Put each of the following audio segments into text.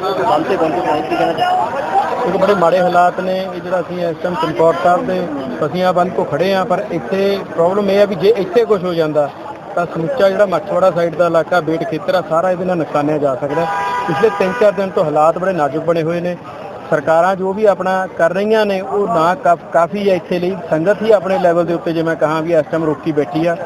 ਕਿ ਤੇ ਬੰਦ ਤੇ ਕਹਿਣਾ ਚਾਹੁੰਦੇ ਇੱਕ ਬੜੇ ਮਾੜੇ ਹਾਲਾਤ ਨੇ, ਇਹ ਜਿਹੜਾ ਅਸੀਂ ਇਸ ਟਾਈਮ ਚਮਕੌਰ ਸਾਹਿਬ ਦੇ ਫਸੀਆਂ ਬੰਦ ਕੋ ਖੜੇ ਆ ਪਰ ਇੱਥੇ ਪ੍ਰੋਬਲਮ ਇਹ ਆ ਵੀ ਜੇ ਇੱਥੇ ਕੁਝ ਹੋ ਜਾਂਦਾ, ਤਾਂ ਸਮੁੱਚਾ ਜਿਹੜਾ ਮੱਛਵਾੜਾ ਸਾਈਡ ਦਾ ਇਲਾਕਾ, ਬੇਟ ਖੇਤਰ ਆ, ਸਾਰਾ ਇਹਦੇ ਨਾਲ ਨੁਕਸਾਨਿਆ ਜਾ ਸਕਦਾ ਪਿਛਲੇ 3-4 ਦਿਨ ਤੋਂ ਹਾਲਾਤ ਬੜੇ ਨਾਜ਼ੁਕ ਬਣੇ ਹੋਏ ਨੇ। ਸਰਕਾਰਾਂ ਜੋ ਵੀ ਆਪਣਾ ਕਰ ਰਹੀਆਂ ਨੇ, ਉਹ ਨਾ ਕਾਫ- ਕਾਫੀ ਹੈ ਇੱਥੇ ਲਈ। ਸੰਗਤ ਹੀ ਆਪਣੇ ਲੈਵਲ ਦੇ ਉੱਤੇ, ਜੇ ਮੈਂ ਕਹਾਂ ਵੀ ਇਸ ਟਾਈਮ ਰੋਕੀ ਬੈਠੀ ਆ।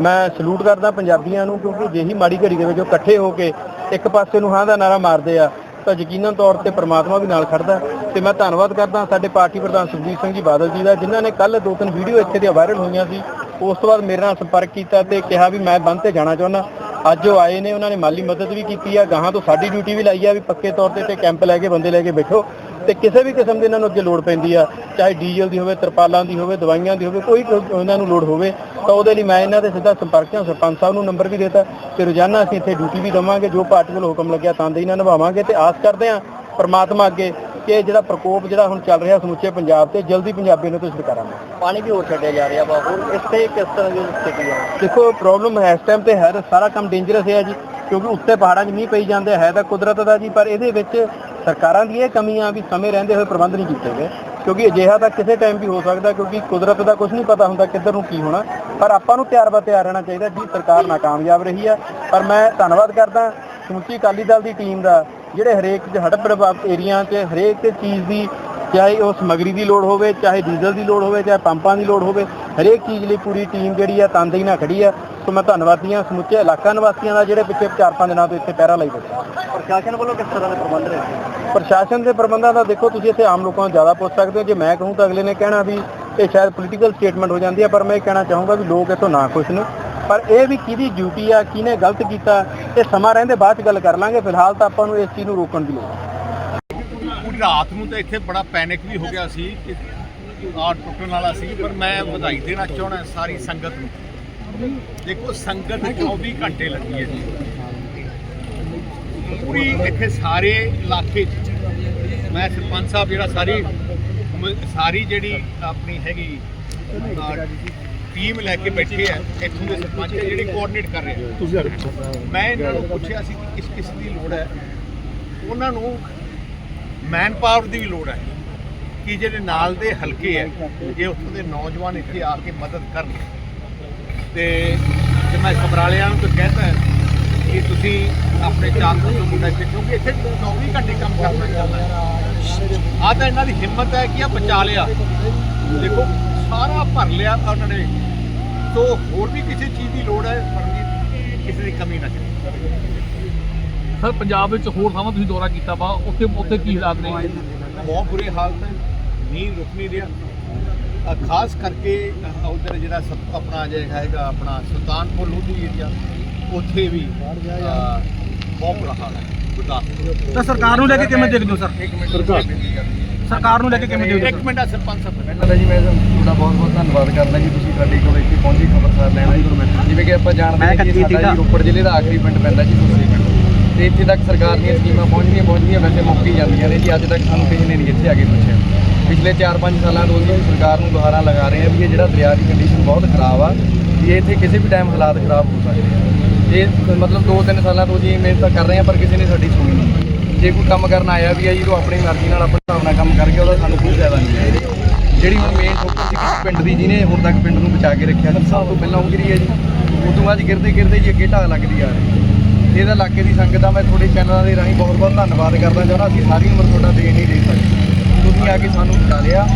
ਮੈਂ ਸਲੂਟ ਕਰਦਾ ਪੰਜਾਬੀਆਂ ਨੂੰ, ਕਿਉਂਕਿ ਜਿਹੀ ਮਾੜੀ ਘੜੀ ਦੇ ਵਿੱਚ ਉਹ ਇਕੱਠੇ ਹੋ ਕੇ ਇੱਕ ਪਾਸੇ ਨੂੰ ਹਾਂ ਦਾ ਨਾਰਾ ਮਾਰਦੇ ਆ ਤਾਂ ਯਕੀਨਨ ਤੌਰ ਤੇ ਪ੍ਰਮਾਤਮਾ ਵੀ ਨਾਲ ਖੜਦਾ ਤੇ ਮੈਂ ਧੰਨਵਾਦ ਕਰਦਾ ਸਾਡੇ ਪਾਰਟੀ ਪ੍ਰਧਾਨ ਸੁਖਬੀਰ ਸਿੰਘ ਜੀ ਬਾਦਲ ਜੀ ਦਾ, ਜਿਨ੍ਹਾਂ ਨੇ ਕੱਲ ਦੋ ਤਿੰਨ ਵੀਡੀਓ ਇੱਥੇ ਦੀਆਂ ਵਾਇਰਲ ਹੋਈਆਂ ਸੀ। ਉਸ ਤੋਂ ਬਾਅਦ ਮੇਰੇ ਨਾਲ ਸੰਪਰਕ ਕੀਤਾ ਤੇ ਕਿਹਾ ਵੀ ਮੈਂ ਬੰਦ ਤੇ ਜਾਣਾ ਚਾਹੁੰਦਾ। ਅੱਜ ਉਹ ਆਏ ਨੇ, ਉਹਨਾਂ ਨੇ ਮਾਲੀ ਮਦਦ ਵੀ ਕੀਤੀ ਆ। ਗਾਹਾਂ ਤੋਂ ਸਾਡੀ ਡਿਊਟੀ ਵੀ ਲਾਈ ਆ ਵੀ ਪੱਕੇ ਤੌਰ ਤੇ ਤੇ ਕੈਂਪ ਲੈ ਕੇ, ਬੰਦੇ ਲੈ ਕੇ ਬੈਠੋ। ਤੇ ਕਿਸੇ ਵੀ ਕਿਸਮ ਦੀ ਇਹਨਾਂ ਨੂੰ ਅੱਗੇ ਲੋੜ ਪੈਂਦੀ ਆ ਚਾਹੇ ਡੀਜ਼ਲ ਦੀ ਹੋਵੇ ਤਰਪਾਲਾਂ ਦੀ ਹੋਵੇ ਦਵਾਈਆਂ ਦੀ ਹੋਵੇ ਕੋਈ ਉਹਨਾਂ ਨੂੰ ਲੋੜ ਹੋਵੇ ਤਾਂ ਉਹਦੇ ਲਈ ਮੈਂ ਇਹਨਾਂ ਦੇ ਸਿੱਧਾ ਸੰਪਰਕ ਹਾਂ ਸਰਪੰਚ ਸਾਹਿਬ ਨੂੰ ਨੰਬਰ ਵੀ ਦਿੱਤਾ ਤੇ ਰੋਜ਼ਾਨਾ ਅਸੀਂ ਇੱਥੇ ਡਿਊਟੀ ਵੀ ਦਵਾਂਗੇ ਜੋ ਪਾਰਟੀ ਵੱਲੋਂ ਹੁਕਮ ਲੱਗਿਆ ਤਾਂ ਦੇ ਨਾਲ ਨਿਭਾਵਾਂਗੇ ਤੇ ਆਸ ਕਰਦੇ ਹਾਂ ਪ੍ਰਮਾਤਮਾ ਅੱਗੇ ਕਿ ਜਿਹੜਾ ਪ੍ਰਕੋਪ ਜਿਹੜਾ ਹੁਣ ਚੱਲ ਰਿਹਾ ਸਮੁੱਚੇ ਪੰਜਾਬ ਤੇ ਜਲਦੀ ਪੰਜਾਬੀ ਨੂੰ ਤੋਂ ਛੁਟਕਾਰਾਂਗੇ ਪਾਣੀ ਵੀ ਹੋਰ ਛੱਡਿਆ ਜਾ ਰਿਹਾ ਵਾ ਹੋਰ ਇਸ ਤੇ ਕਿਸ ਤਰ੍ਹਾਂ ਦੀ ਸਥਿਤੀ ਆ? ਦੇਖੋ ਪ੍ਰੋਬਲਮ ਹੈ ਇਸ ਟਾਈਮ ਤੇ ਹੈ ਸਾਰਾ ਕੰਮ ਡੇਂਜਰਸ ਹੈ ਜੀ ਕਿਉਂਕਿ ਉੱਤੇ ਪਹਾੜਾਂ 'ਚ ਮੀਂਹ ਪਈ ਜਾਂਦੇ ਹੈ ਤਾਂ ਕੁਦਰਤ ਦਾ ਜੀ ਪਰ ਇਹਦੇ ਵਿੱਚ ਸਰਕਾਰਾਂ ਦੀ ਇਹ ਕਮੀਆਂ ਵੀ ਸਮੇਂ ਰਹਿੰਦੇ ਹੋਏ ਪ੍ਰਬੰਧ ਨਹੀਂ ਕੀਤੇ ਗਏ, ਕਿਉਂਕਿ ਅਜਿਹਾ ਤਾਂ ਕਿਸੇ ਟਾਈਮ ਵੀ ਹੋ ਸਕਦਾ, ਕਿਉਂਕਿ ਕੁਦਰਤ ਦਾ ਕੁਝ ਨਹੀਂ ਪਤਾ ਹੁੰਦਾ ਕਿੱਧਰ ਨੂੰ ਕੀ ਹੋਣਾ। ਪਰ ਆਪਾਂ ਨੂੰ ਤਿਆਰ ਬਾ ਤਿਆਰ ਰਹਿਣਾ ਚਾਹੀਦਾ, ਜੀ ਸਰਕਾਰ ਨਾਕਾਮਯਾਬ ਰਹੀ ਹੈ ਪਰ ਮੈਂ ਧੰਨਵਾਦ ਕਰਦਾ ਸਮੁੱਚੀ ਅਕਾਲੀ ਦਲ ਦੀ ਟੀਮ ਦਾ, ਜਿਹੜੇ ਹਰੇਕ ਹੜਪ ਪ੍ਰਭਾਵਿਤ ਏਰੀਆ 'ਚ, ਹਰੇਕ ਚੀਜ਼ ਦੀ, ਚਾਹੇ ਉਹ ਸਮਗਰੀ ਦੀ ਲੋੜ ਹੋਵੇ, ਚਾਹੇ ਡੀਜ਼ਲ ਦੀ ਲੋੜ ਹੋਵੇ, ਚਾਹੇ ਪੰਪਾਂ ਦੀ ਲੋੜ ਹੋਵੇ, ਹਰੇਕ ਚੀਜ਼ ਲਈ ਪੂਰੀ ਟੀਮ ਜਿਹੜੀ ਆ ਤਨਦੇਹੀ ਨਾਲ ਖੜੀ ਆ। ਸੋ ਮੈਂ ਧੰਨਵਾਦੀ ਹਾਂ ਸਮੁੱਚੇ ਇਲਾਕਾ ਨਿਵਾਸੀਆਂ ਦਾ ਜਿਹੜੇ ਪਿੱਛੇ 4-5 ਦਿਨਾਂ ਤੋਂ ਇੱਥੇ ਪਹਿਰਾ ਲਈ ਬੈਠੇ ਪ੍ਰਸ਼ਾਸਨ ਵੱਲੋਂ ਕਿਸ ਤਰ੍ਹਾਂ ਦੇ ਪ੍ਰਬੰਧ ਰਹੇ ਪ੍ਰਸ਼ਾਸਨ ਦੇ ਪ੍ਰਬੰਧਾਂ ਦਾ ਦੇਖੋ ਤੁਸੀਂ ਇੱਥੇ ਆਮ ਲੋਕਾਂ ਨੂੰ ਜ਼ਿਆਦਾ ਪੁੱਛ ਸਕਦੇ ਹੋ। ਜੇ ਮੈਂ ਕਹੂੰ ਤਾਂ ਅਗਲੇ ਨੇ ਕਹਿਣਾ ਵੀ ਇਹ ਸ਼ਾਇਦ ਪੋਲੀਟੀਕਲ ਸਟੇਟਮੈਂਟ ਹੋ ਜਾਂਦੀ ਹੈ ਪਰ ਮੈਂ ਇਹ ਕਹਿਣਾ ਚਾਹੂੰਗਾ ਵੀ ਲੋਕ ਇੱਥੋਂ ਨਾ ਖੁਸ਼ ਨੇ। ਪਰ ਇਹ ਵੀ ਕਿਹਦੀ ਡਿਊਟੀ ਆ ਕਿਹਨੇ ਗਲਤ ਕੀਤਾ ਇਹ ਸਮਾਂ ਰਹਿੰਦੇ ਬਾਅਦ ਚ ਗੱਲ ਕਰ ਲਾਂਗੇ। ਫਿਲਹਾਲ ਤਾਂ ਆਪਾਂ ਨੂੰ ਇਸ ਚੀਜ਼ ਨੂੰ ਰੋਕਣ ਦੀ ਲੋੜ ਹੈ ਪੂਰੀ ਰਾਤ ਨੂੰ ਤਾਂ ਇੱਥੇ ਬੜਾ ਪੈਨਿਕ ਵੀ ਹੋ ਗਿਆ ਸੀ ਕਿ ਆ ਟੁੱਟਣ ਵਾਲਾ ਸੀ ਪਰ ਮੈਂ ਵਧਾਈ ਦੇਣਾ ਚਾਹਣਾ ਸਾਰੀ ਸੰਗਤ ਨੂੰ। ਦੇਖੋ ਸੰਗਤ 24 ਘੰਟੇ ਲੱਗੀ ਹੈ ਜੀ। ਪੂਰੀ ਇੱਥੇ ਸਾਰੇ ਇਲਾਕੇ 'ਚ। ਮੈਂ ਸਰਪੰਚ ਸਾਹਿਬ ਜਿਹੜਾ ਸਾਰੀ ਸਾਰੀ ਜਿਹੜੀ ਆਪਣੀ ਹੈਗੀ ਟੀਮ ਲੈ ਕੇ ਬੈਠੇ ਆ ਇੱਥੋਂ ਦੇ ਸਰਪੰਚ ਆ ਜਿਹੜੀ ਕੋਆਰਡੀਨੇਟ ਕਰ ਰਹੇ ਆ। ਮੈਂ ਇਹਨਾਂ ਨੂੰ ਪੁੱਛਿਆ ਸੀ ਕਿ ਕਿਸ ਕਿਸ ਦੀ ਲੋੜ ਹੈ। ਉਹਨਾਂ ਨੂੰ ਮੈਨ ਪਾਵਰ ਦੀ ਵੀ ਲੋੜ ਹੈ ਕਿ ਜਿਹੜੇ ਨਾਲ ਦੇ ਹਲਕੇ ਹੈ ਜੇ ਉੱਥੋਂ ਦੇ ਨੌਜਵਾਨ ਇੱਥੇ ਆ ਕੇ ਮਦਦ ਕਰਨ। ਤੇ ਜੇ ਮੈਂ ਸਮਰਾਲਿਆਂ ਨੂੰ ਤਾਂ ਕਹਿੰਦਾ ਕਿ ਤੁਸੀਂ ਆਪਣੇ ਚਾਂਦ ਤੋਂ ਮੁੰਡਾ ਇੱਥੇ ਕਿਉਂਕਿ ਇੱਥੇ 24 ਘੰਟੇ ਕੰਮ ਕਰਨਾ ਚਾਹੁੰਦਾ ਹੈ। ਆ ਤਾਂ ਇਹਨਾਂ ਦੀ ਹਿੰਮਤ ਹੈ ਕਿ ਆ ਬਚਾ ਲਿਆ। ਦੇਖੋ ਸਾਰਾ ਭਰ ਲਿਆ ਉਹਨਾਂ ਨੇ। ਸੋ ਹੋਰ ਵੀ ਕਿਸੇ ਚੀਜ਼ ਦੀ ਲੋੜ ਹੈ ਪਰ ਕਿਸੇ ਦੀ ਕਮੀ ਨਾ ਕਰੇ ਸਰ ਪੰਜਾਬ ਵਿੱਚ ਹੋਰ ਥਾਵਾਂ ਤੁਸੀਂ ਦੌਰਾ ਕੀਤਾ ਵਾ ਉੱਥੇ ਉੱਥੇ ਕੀ ਹਾਲਾਤ ਨੇ? ਬਹੁਤ ਬੁਰੇ ਹਾਲਤ ਹੈ। ਨੀਂਦ ਰੁਕ ਨਹੀਂ ਰਿਹਾ। ਖਾਸ ਕਰਕੇ ਉਧਰ ਜਿਹੜਾ ਸਭ ਆਪਣਾ ਜਿਹੜਾ ਹੈਗਾ ਆਪਣਾ ਸੁਲਤਾਨਪੁਰ ਲੋਧੀ ਏਰੀਆ ਉੱਥੇ ਵੀ ਬਹੁਤ ਬੁਰਾ ਹਾਲ ਹੈ ਗੁਰਦਾਸਪੁਰ। ਤਾਂ ਸਰਕਾਰ ਨੂੰ ਲੈ ਕੇ ਕਿਵੇਂ ਦੇਖਦੇ ਹੋ ਸਰ? ਇੱਕ ਮਿੰਟ ਸਰਕਾਰ ਨੂੰ ਲੈ ਕੇ ਕਿਵੇਂ ਦੇਖਦੇ ਹੋ ਇੱਕ ਮਿੰਟ ਆ ਸਰਪੰਚ ਸਾਹਿਬ। ਪਹਿਲਾਂ ਜੀ ਮੈਂ ਤੁਹਾਡਾ ਬਹੁਤ ਬਹੁਤ ਧੰਨਵਾਦ ਕਰਦਾ ਜੀ ਤੁਸੀਂ ਸਾਡੇ ਕੋਲ ਇੱਥੇ ਪਹੁੰਚੀ ਖਬਰਸਾਰ ਲੈਣਾ ਜੀ ਜਿਵੇਂ ਕਿ ਆਪਾਂ ਜਾਣਦੇ ਹਾਂ ਕਿ ਸਾਡਾ ਜੀ ਰੋਪੜ ਜ਼ਿਲ੍ਹੇ ਦਾ ਆਖਰੀ ਪਿੰਡ ਪੈਂਦਾ ਜੀ ਸੁਸਰੀ ਪਿੰਡ ਤੇ ਇੱਥੇ ਤੱਕ ਸਰਕਾਰ ਦੀਆਂ ਸਕੀਮਾਂ ਪਹੁੰਚਦੀਆਂ ਪਹੁੰਚਦੀਆਂ ਵੈਸੇ ਮੁੱਕ ਹੀ ਜਾਂਦੀਆਂ ਨੇ ਜੀ ਅੱਜ ਤੱਕ ਸਾਨੂੰ ਕਿਸੇ ਨੇ ਨਹੀਂ ਇੱਥੇ ਆ ਕੇ ਪੁੱਛਿਆ। ਪਿਛਲੇ 4-5 ਸਾਲਾਂ ਤੋਂ ਅਸੀਂ ਸਰਕਾਰ ਨੂੰ ਦੁਹਾਰਾ ਲਗਾ ਰਹੇ ਹਾਂ ਵੀ ਇਹ ਜਿਹੜਾ ਦਰਿਆ ਦੀ ਕੰਡੀਸ਼ਨ ਬਹੁਤ ਖਰਾਬ ਆ, ਵੀ ਇੱਥੇ ਕਿਸੇ ਵੀ ਟਾਈਮ ਹਾਲਾਤ ਖਰਾਬ ਹੋ ਸਕਦੇ ਆ। ਇਹ ਮਤਲਬ 2-3 ਸਾਲਾਂ ਤੋਂ ਜੀ ਮਿਹਨਤ ਤਾਂ ਕਰ ਰਹੇ ਹਾਂ, ਪਰ ਕਿਸੇ ਨੇ ਸਾਡੀ ਸੁਣੀ ਨਹੀਂ। ਜੇ ਕੋਈ ਕੰਮ ਕਰਨ ਆਇਆ ਵੀ ਆ ਜੀ, ਉਹ ਆਪਣੀ ਮਰਜ਼ੀ ਨਾਲ ਆਪਣੇ ਹਿਸਾਬ ਨਾਲ ਕੰਮ ਕਰਕੇ ਉਹਦਾ ਸਾਨੂੰ ਕੋਈ ਫਾਇਦਾ ਨਹੀਂ। ਹੈ ਜਿਹੜੀ ਹੁਣ ਮੇਨ ਫੋਕਸ ਸੀ ਪਿੰਡ ਦੀ, ਜਿਹਨੇ ਹੁਣ ਤੱਕ ਪਿੰਡ ਨੂੰ ਬਚਾ ਕੇ ਰੱਖਿਆ ਸੀ ਸਭ ਤੋਂ ਪਹਿਲਾਂ ਉਹ ਗਿਰੀ ਹੈ ਜੀ। ਉਸ ਤੋਂ ਬਾਅਦ ਗਿਰਦੇ ਗਿਰਦੇ ਜੀ ਅੱਗੇ ਢਾਹ ਲੱਗਦੀ ਆ ਰਹੀ ਇਹਦਾ ਇਲਾਕੇ ਦੀ ਸੰਗਤ ਦਾ ਮੈਂ ਤੁਹਾਡੇ ਚੈਨਲਾਂ ਦੇ ਰਾਹੀਂ ਬਹੁਤ ਬਹੁਤ ਧੰਨਵਾਦ ਕਰਦਾ ਚਾਹੁੰਦਾ, ਅਸੀਂ ਸਾਰੀ ਉਮਰ ਤੁਹਾਡਾ ਦੇਣ ਨਹੀਂ ਦੇ ਸਕਦੇ। ਤੁਸੀਂ ਆ ਕੇ ਸਾਨੂੰ ਬਚਾ ਲਿਆ।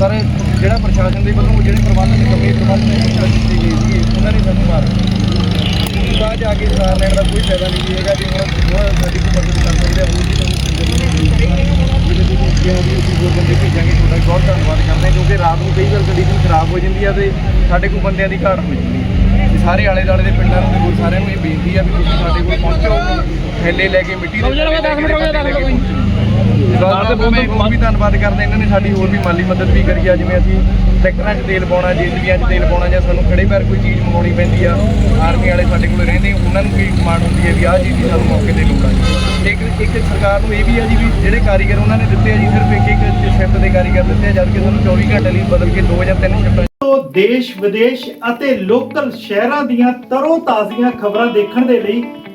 ਪਰ ਜਿਹੜਾ ਪ੍ਰਸ਼ਾਸਨ ਦੇ ਵੱਲੋਂ ਜਿਹੜੇ ਪ੍ਰਬੰਧ ਨੇ ਕਮੀ ਪ੍ਰਬੰਧ ਨੇ ਦਿੱਤੇ ਗਏ ਸੀ ਉਹਨਾਂ ਨੇ ਸਾਨੂੰ ਮਾਰ ਦਿੱਤਾ। ਆ ਕੇ ਸਾਰ ਲੈਣ ਦਾ ਕੋਈ ਫਾਇਦਾ ਨਹੀਂ ਜੀ ਹੈਗਾ। ਜੀ ਹੁਣ ਸਾਡੀ ਕੋਈ ਮਦਦ ਕਰ ਸਕਦੇ ਆ ਵੀ ਵੀ ਅਸੀਂ ਹੋਰ ਬੰਦੇ ਭੇਜਾਂਗੇ ਤੁਹਾਡਾ ਵੀ ਬਹੁਤ ਧੰਨਵਾਦ ਕਰਦੇ ਹਾਂ ਕਿਉਂਕਿ ਰਾਤ ਨੂੰ ਕਈ ਵਾਰ ਕੰਡੀਸ਼ਨ ਖਰਾਬ ਹੋ ਜਾਂਦੀ ਆ ਤੇ ਸਾਡੇ ਕੋਲ ਬੰਦਿਆਂ ਦੀ ਘਾਟ ਹੋ ਜਾਂਦੀ ਹੈ ਤੇ ਸਾਰੇ ਆਲੇ ਦੁਆਲੇ ਦੇ ਪਿੰਡਾਂ ਨੂੰ ਤੇ ਸਾਰਿਆਂ ਨੂੰ ਇਹ ਬੇਨਤੀ ਆ ਵੀ ਤੁਸੀਂ ਸਾਡੇ ਕੋਲ ਪਹੁੰਚੋ। ਥੈਲੇ ਲੈ ਕੇ ਮਿੱਟੀ ਦੇ ਥੈਲੇ ਲੈ ਕੇ ਤੇ ਪੱਤੇ ਲੈ ਕੇ ਪਹੁੰਚੋ ਨਾਲ ਤੇ ਮੈਂ ਹੋਰ ਵੀ ਧੰਨਵਾਦ ਕਰਦਾ ਇਹਨਾਂ ਨੇ ਸਾਡੀ ਹੋਰ ਵੀ ਮਾਲੀ ਮਦਦ ਵੀ ਕਰੀ ਆ ਜਿਵੇਂ ਅਸੀਂ ਟਰੈਕਟਰਾਂ 'ਚ ਤੇਲ ਪਾਉਣਾ ਜੀਸੀਬੀਆਂ 'ਚ ਤੇਲ ਪਾਉਣਾ ਜਾਂ ਸਾਨੂੰ ਖੜੇ ਪੈਰ ਕੋਈ ਚੀਜ਼ ਮੰਗਾਉਣੀ ਪੈਂਦੀ ਆ ਆਰਮੀ ਵਾਲੇ ਸਾਡੇ ਕੋਲ ਰਹਿੰਦੇ ਉਹਨਾਂ ਨੂੰ ਕੀ ਕਮਾਂਡ ਹੁੰਦੀ ਹੈ ਵੀ ਆਹ ਚੀਜ਼ ਦੀ ਸਾਨੂੰ ਮੌਕੇ ਤੇ ਲੋੜ ਆ ਜੀ। ਇੱਕ ਇੱਕ ਸਰਕਾਰ ਨੂੰ ਇਹ ਵੀ ਆ ਜੀ ਵੀ ਜਿਹੜੇ ਕਾਰੀਗਰ ਉਹਨਾਂ ਨੇ ਦਿੱਤੇ ਆ ਜੀ ਸਿਰਫ ਇੱਕ ਇੱਕ ਸ਼ਿਫਟ ਦੇ ਕਾਰੀਗਰ ਦਿੱਤੇ ਆ ਜਦ ਕਿ ਸਾਨੂੰ 24 ਘੰਟੇ ਲਈ ਬਦਲ ਕੇ ਦੋ ਜਾਂ ਤਿੰਨ ਸ਼ਿਫਟਾਂ ਤੋਂ ਦੇਸ਼ ਵਿਦੇਸ਼ ਅਤੇ ਲੋਕਲ ਸ਼ਹਿਰਾਂ ਦੀਆਂ ਤਰੋ ਤਾਜ਼ੀਆਂ ਖਬਰਾਂ ਦੇਖਣ ਦੇ ਲਈ